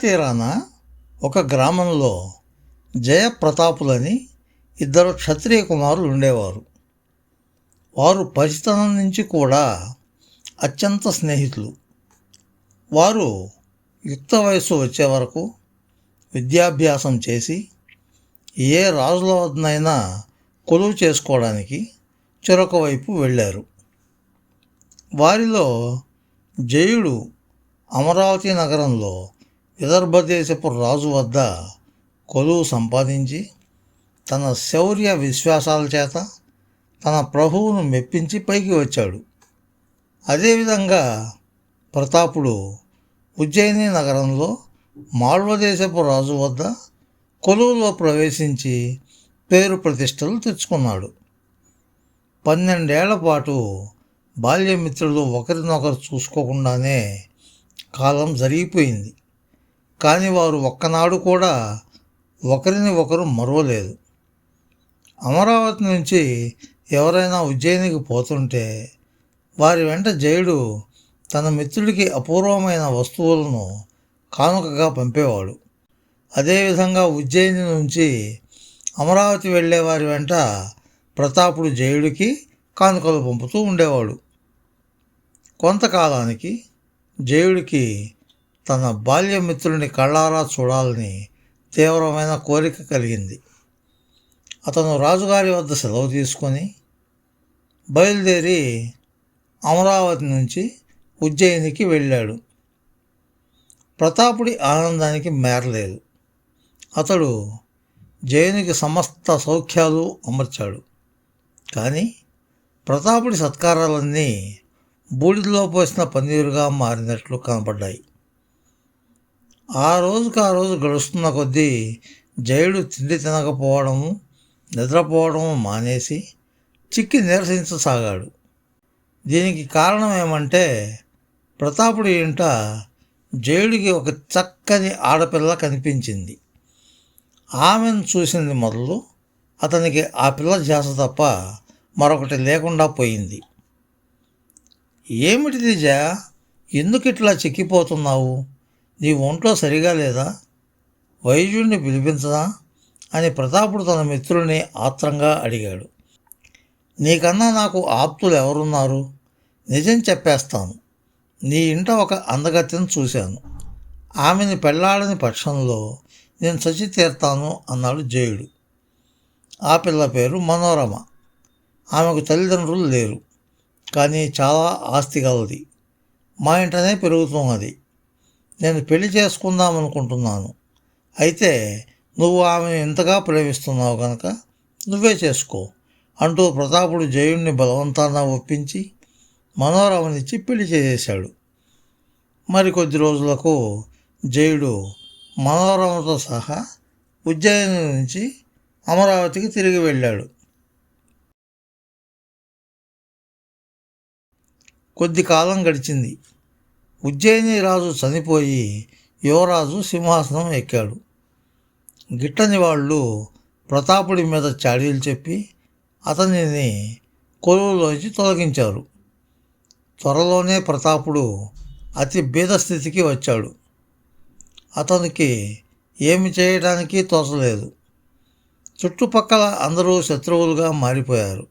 తీరాన ఒక గ్రామంలో జయప్రతాపులని ఇద్దరు క్షత్రియ కుమారులు ఉండేవారు. వారు పరిచితనం నుంచి కూడా అత్యంత స్నేహితులు. వారు యుక్త వయస్సు వచ్చే వరకు విద్యాభ్యాసం చేసి ఏ రాజుల వద్దనైనా కొలువు చేసుకోవడానికి చెరొక వైపు వెళ్ళారు. వారిలో జయుడు అమరావతి నగరంలో విదర్భ దేశపు రాజు వద్ద కొలువు సంపాదించి తన శౌర్య విశ్వాసాల చేత తన ప్రభువును మెప్పించి పైకి వచ్చాడు. అదేవిధంగా ప్రతాపుడు ఉజ్జయిని నగరంలో మాళ్వదేశపు రాజు వద్ద కొలువులో ప్రవేశించి పేరు ప్రతిష్టలు తెచ్చుకున్నాడు. పన్నెండేళ్ళ పాటు బాల్యమిత్రులు ఒకరినొకరు చూసుకోకుండానే కాలం జరిగిపోయింది. కానీ వారు ఒక్కనాడు కూడా ఒకరిని ఒకరు మరవలేదు. అమరావతి నుంచి ఎవరైనా ఉజ్జయినికి పోతుంటే వారి వెంట జయుడు తన మిత్రుడికి అపూర్వమైన వస్తువులను కానుకగా పంపేవాడు. అదేవిధంగా ఉజ్జయిని నుంచి అమరావతి వెళ్ళే వారి వెంట ప్రతాపుడు జయుడికి కానుకలు పంపుతూ ఉండేవాడు. కొంతకాలానికి జయుడికి తన బాల్యమిత్రుని కళ్ళారా చూడాలని తీవ్రమైన కోరిక కలిగింది. అతను రాజుగారి వద్ద సెలవు తీసుకొని బయలుదేరి అమరావతి నుంచి ఉజ్జయినికి వెళ్ళాడు. ప్రతాపుడి ఆనందానికి మేరలేదు. అతడు జయునికి సమస్త సౌఖ్యాలు అమర్చాడు. కానీ ప్రతాపుడి సత్కారాలన్నీ బూడిదలో పోసిన పన్నీరుగా మారినట్లు కనపడ్డాయి. ఆ రోజుకు ఆ రోజు గడుస్తున్న కొద్దీ జయుడు తిండి తినకపోవడము నిద్రపోవడము మానేసి చిక్కి నిరసించసాగాడు. దీనికి కారణం ఏమంటే ప్రతాపుడి ఇంట జయుడికి ఒక చక్కని ఆడపిల్ల కనిపించింది. ఆమెను చూసింది మొదలు అతనికి ఆ పిల్ల ధ్యాస తప్ప మరొకటి లేకుండా పోయింది. ఏమిటిది జా ఎందుకు ఇట్లా చిక్కిపోతున్నావు? నీ ఒంట్లో సరిగా లేదా? వైద్యుడిని పిలిపించదా? అని ప్రతాపుడు తన మిత్రుడిని ఆత్రంగా అడిగాడు. నీకన్నా నాకు ఆప్తులు ఎవరున్నారు? నిజం చెప్పేస్తాను. నీ ఇంట ఒక అందగత్యను చూశాను. ఆమెని పెళ్ళాడని పక్షంలో నేను చచ్చి తీర్తాను అన్నాడు జయుడు. ఆ పిల్ల పేరు మనోరమ. ఆమెకు తల్లిదండ్రులు లేరు. కానీ చాలా ఆస్తి గలది. మా ఇంటనే పెరుగుతున్నది. నేను పెళ్ళి చేసుకుందాం అనుకుంటున్నాను. అయితే నువ్వు ఆమెను ఇంతగా ప్రేమిస్తున్నావు కనుక నువ్వే చేసుకో అంటూ ప్రతాపుడు జయుడిని బలవంతాన ఒప్పించి మనోరమనిచ్చి పెళ్ళి చేసేశాడు. మరికొద్ది రోజులకు జయుడు మనోరమతో సహా ఉజ్జయిని నుంచి అమరావతికి తిరిగి వెళ్ళాడు. కొద్ది కాలం గడిచింది. ఉజ్జయిని రాజు చనిపోయి యువరాజు సింహాసనం ఎక్కాడు. గిట్టని వాళ్ళు ప్రతాపుడి మీద చాడీలు చెప్పి అతనిని కొలువులోంచి తొలగించారు. త్వరలోనే ప్రతాపుడు అతి బీద స్థితికి వచ్చాడు. అతనికి ఏమి చేయడానికి తోచలేదు. చుట్టుపక్కల అందరూ శత్రువులుగా మారిపోయారు.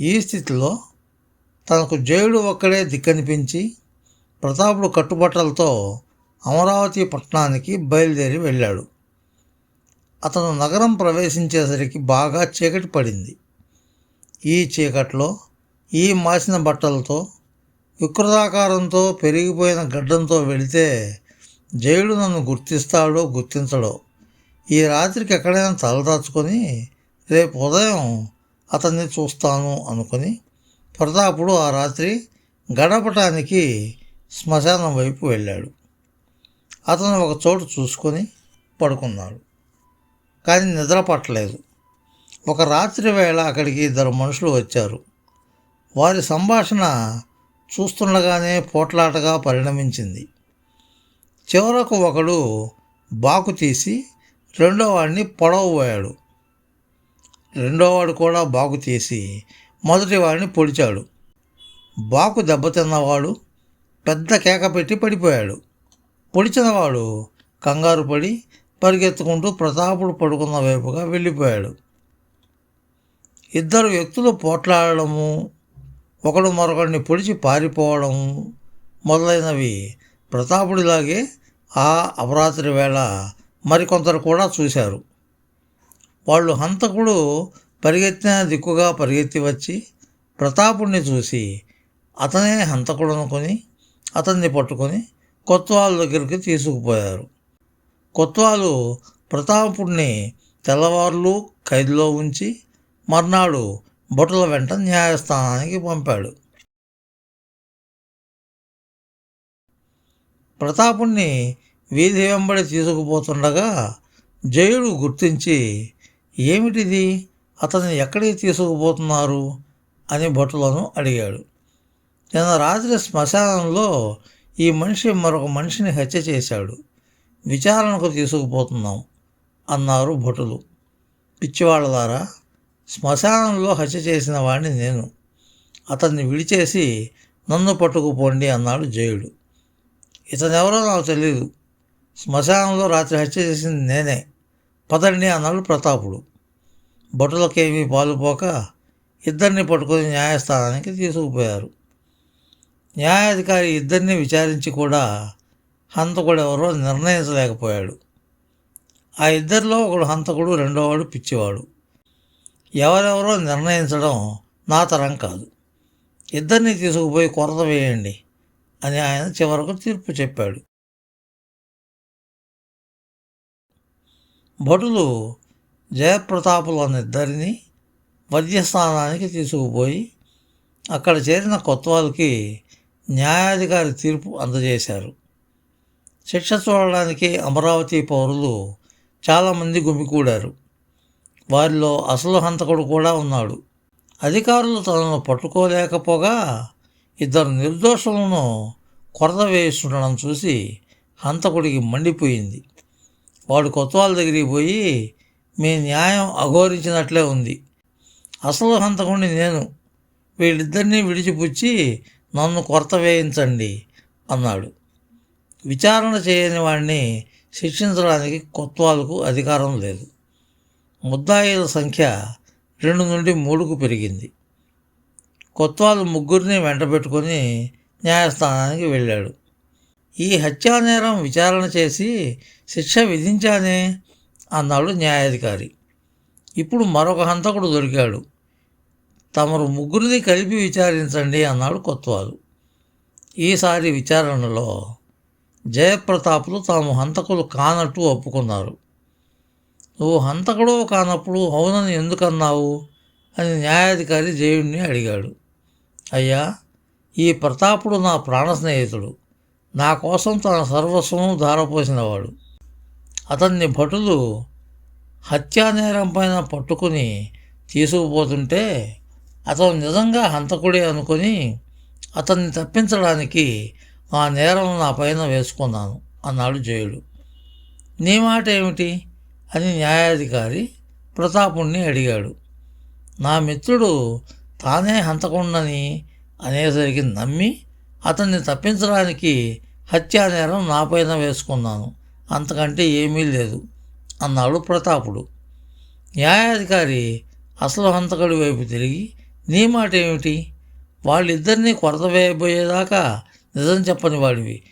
ఈ స్థితిలో తనకు జయుడు ఒక్కడే దిక్కనిపించి ప్రతాపుడు కట్టుబట్టలతో అమరావతి పట్టణానికి బయలుదేరి వెళ్ళాడు. అతను నగరం ప్రవేశించేసరికి బాగా చీకటి పడింది. ఈ చీకట్లో ఈ మాసిన బట్టలతో వికృతాకారంతో పెరిగిపోయిన గడ్డంతో వెళితే జైడు నన్ను గుర్తిస్తాడో గుర్తించడో. ఈ రాత్రికి ఎక్కడైనా తలదాచుకొని రేపు ఉదయం అతన్ని చూస్తాను అనుకుని ప్రతాపుడు ఆ రాత్రి గడపటానికి శ్మశానం వైపు వెళ్ళాడు. అతను ఒక చోటు చూసుకొని పడుకున్నాడు. కానీ నిద్ర పట్టలేదు. ఒక రాత్రి వేళ అక్కడికి ఇద్దరు మనుషులు వచ్చారు. వారి సంభాషణ చూస్తుండగానే పోట్లాటగా పరిణమించింది. చివరకు ఒకడు బాకు తీసి రెండోవాడిని పొడవబోయాడు రెండోవాడు కూడా బాకు తీసి మొదటి వాడిని పొడిచాడు. బాకు దెబ్బతిన్నవాడు పెద్ద కేక పెట్టి పడిపోయాడు. పొడిచినవాడు కంగారు పడి పరిగెత్తుకుంటూ ప్రతాపుడు పడుకున్న వైపుగా వెళ్ళిపోయాడు. ఇద్దరు వ్యక్తులు పోట్లాడము ఒకడు మరొకడిని పొడిచి పారిపోవడం మొదలైనవి ప్రతాపుడిలాగే ఆ అపరాత్రి వేళ మరికొందరు కూడా చూశారు. వాళ్ళు హంతకుడు పరిగెత్తిన దిక్కుగా పరిగెత్తి వచ్చి ప్రతాపుడిని చూసి అతనే హంతకుడు అనుకుని అతన్ని పట్టుకొని కొత్తవాళ్ళ దగ్గరికి తీసుకుపోయారు. కొత్వాలు ప్రతాపుడిని తెల్లవారులు ఖైదులో ఉంచి మర్నాడు భటుల వెంట న్యాయస్థానానికి పంపాడు. ప్రతాపుణ్ణి వీధి వెంబడి తీసుకుపోతుండగా జయుడు గుర్తించి ఏమిటిది? అతన్ని ఎక్కడికి తీసుకుపోతున్నారు? అని భటులను అడిగాడు. నిన్న రాత్రి శ్మశానంలో ఈ మనిషి మరొక మనిషిని హత్య చేశాడు. విచారణకు తీసుకుపోతున్నాం అన్నారు భటులు. పిచ్చివాళ్ళలారా శ్మశానంలో హత్య చేసిన వాడిని నేను. అతన్ని విడిచేసి నన్ను పట్టుకుపోండి అన్నాడు జయుడు. ఇతనెవరో నాకు తెలియదు శ్మశానంలో రాత్రి హత్య చేసింది నేనే. పదండి అన్నాడు ప్రతాపుడు. భటులకేమీ పాలుపోక ఇద్దరిని పట్టుకొని న్యాయస్థానానికి తీసుకుపోయారు. న్యాయాధికారి ఇద్దరిని విచారించి కూడా హంతకుడు ఎవరో నిర్ణయించలేకపోయాడు. ఆ ఇద్దరిలో ఒకడు హంతకుడు రెండోవాడు పిచ్చివాడు. ఎవరెవరో నిర్ణయించడం నా తరం కాదు. ఇద్దరిని తీసుకుపోయి కొరత వేయండి అని ఆయన చివరకు తీర్పు చెప్పాడు. భటులు జయప్రతాపులనిద్దరినీ వైద్యస్థానానికి తీసుకుపోయి అక్కడ చేరిన కొత్తవాళ్ళకి న్యాయాధికారి తీర్పు అందజేశారు. శిక్ష చూడడానికి అమరావతి పౌరులు చాలామంది గుమికూడారు. వారిలో అసలు హంతకుడు కూడా ఉన్నాడు. అధికారులు తనను పట్టుకోలేకపోగా ఇద్దరు నిర్దోషులను కొరత వేస్తుండడం చూసి హంతకుడికి మండిపోయింది. వాడు కొత్తవాళ్ళ దగ్గరికి పోయి మీ న్యాయం అఘోరించినట్లే ఉంది. అసలు హంతకుడిని నేను. వీళ్ళిద్దరినీ విడిచిపుచ్చి నన్ను కొరత వేయించండి అన్నాడు. విచారణ చేయని వాడిని శిక్షించడానికి కొత్వాలకు అధికారం లేదు. ముద్దాయిల సంఖ్య రెండు నుండి మూడుకు పెరిగింది. కొత్వాలు ముగ్గురిని వెంటబెట్టుకొని న్యాయస్థానానికి వెళ్ళాడు. ఈ హత్యానేరం విచారణ చేసి శిక్ష విధించానే అన్నాడు న్యాయాధికారి. ఇప్పుడు మరొక హంతకుడు దొరికాడు. తమరు ముగ్గురిని కలిపి విచారించండి అన్నాడు కొత్వాలు. ఈసారి విచారణలో జయప్రతాపులు తాము హంతకులు కానట్టు ఒప్పుకున్నారు. నువ్వు హంతకుడు కానప్పుడు అవునని ఎందుకన్నావు? అని న్యాయాధికారి జయుడిని అడిగాడు. అయ్యా ఈ ప్రతాపుడు నా ప్రాణ స్నేహితుడు. నా కోసం తన సర్వస్వము ధారపోసినవాడు. అతన్ని భటులు హత్యానేరం పైన పట్టుకుని తీసుకుపోతుంటే అతను నిజంగా హంతకుడే అనుకుని అతన్ని తప్పించడానికి ఆ నేరం నా పైన వేసుకున్నాను అన్నాడు జయుడు. నీ మాట ఏమిటి? అని న్యాయాధికారి ప్రతాపుణ్ణి అడిగాడు. నా మిత్రుడు తానే హంతకుండని అనేసరికి నమ్మి అతన్ని తప్పించడానికి హత్యా నేరం నాపైన వేసుకున్నాను. అంతకంటే ఏమీ లేదు అన్నాడు ప్రతాపుడు. న్యాయాధికారి అసలు హంతకుడి వైపు తిరిగి నీ మాట ఏమిటి? వాళ్ళిద్దరినీ కొరత వేయబోయేదాకా నిజం చెప్పని వాడివి.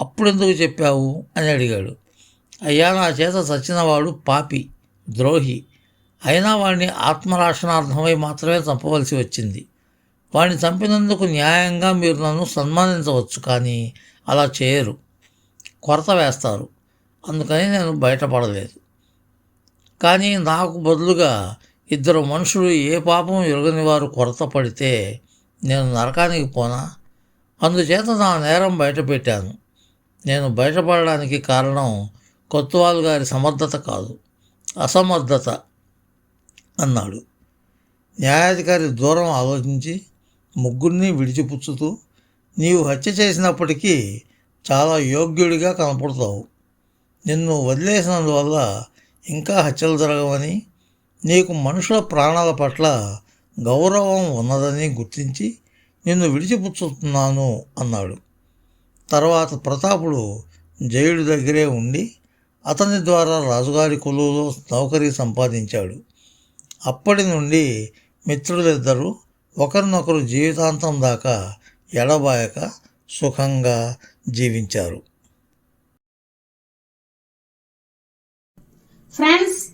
అప్పుడెందుకు చెప్పావు? అని అడిగాడు. అయ్యా నా చేత సచ్చినవాడు పాపి ద్రోహి. అయినా వాడిని ఆత్మరాక్షణార్థమై మాత్రమే చంపవలసి వచ్చింది. వాడిని చంపినందుకు న్యాయంగా మీరు నన్ను సన్మానించవచ్చు కానీ అలా చేయరు. కొరత వేస్తారు. అందుకని నేను బయటపడలేదు. కానీ నాకు బదులుగా ఇద్దరు మనుషులు ఏ పాపం ఎరుగని వారు కొరత పడితే నేను నరకానికి పోనా? అందుచేత నా నేరం బయటపెట్టాను. నేను బయటపడడానికి కారణం కొత్తవాల్ గారి సమర్థత కాదు. అసమర్థత అన్నాడు. న్యాయాధికారి దూరం ఆలోచించి ముగ్గురిని విడిచిపుచ్చుతూ నీవు హత్య చేసినప్పటికీ చాలా యోగ్యుడిగా కనపడతావు. నిన్ను వదిలేసినందువల్ల ఇంకా హత్యలు జరగవని నీకు మనుషుల ప్రాణాల పట్ల గౌరవం ఉన్నదని గుర్తించి నిన్ను విడిచిపుచ్చుతున్నాను అన్నాడు. తర్వాత ప్రతాపుడు జయుడి దగ్గరే ఉండి అతని ద్వారా రాజుగారి కొలువులో నౌకరీ సంపాదించాడు. అప్పటి నుండి మిత్రులిద్దరూ ఒకరినొకరు జీవితాంతం దాకా ఎడబాయక సుఖంగా జీవించారు. ఫ్రెండ్స్